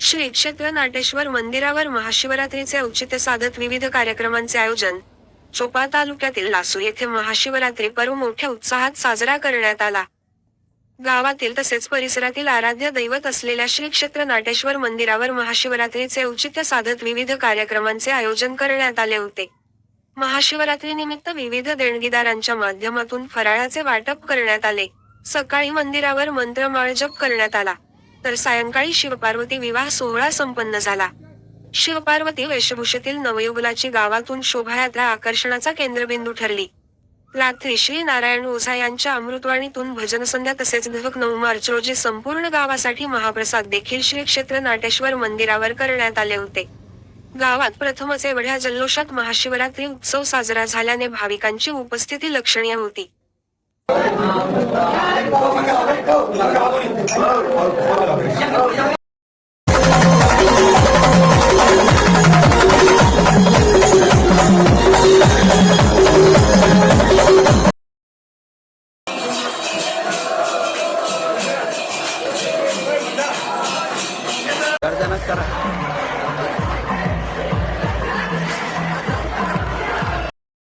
श्री क्षेत्र नाटेश्वर मंदिरावर महाशिवरात्रीचे औचित्य साधत विविध कार्यक्रमांचे आयोजन चोपा तालुक्यातील लासू येथे महाशिवरात्री पर्व मोठ्या उत्साहात साजरा करण्यात आला. गावातील तसेच परिसरातील आराध्य दैवत असलेल्या श्री क्षेत्र नाटेश्वर मंदिरावर महाशिवरात्रीचे औचित्य साधत विविध कार्यक्रमांचे आयोजन करण्यात आले होते. महाशिवरात्रीनिमित्त विविध देणगीदारांच्या माध्यमातून फराळाचे वाटप करण्यात आले. सकाळी मंदिरावर मंत्रमाळ जप करण्यात आला. तर सायंकाळी शिवपार्वती विवाह सोहळा संपन्न झाला. शिवपार्वती वेशभूषेतील नवयुगलाची गावातून शोभायात्रा आकर्षणाचा केंद्रबिंदू ठरली. रात्री श्री नारायण ओझा यांच्या अमृतवाणीतून भजन संध्या तसेच दिवक नऊ मार्च रोजी संपूर्ण गावासाठी महाप्रसाद देखील श्री क्षेत्र नाटेश्वर मंदिरावर करण्यात आले होते. गावात प्रथमच एवढ्या जल्लोषात महाशिवरात्री उत्सव साजरा झाल्याने भाविकांची उपस्थिती लक्षणीय होती. करा.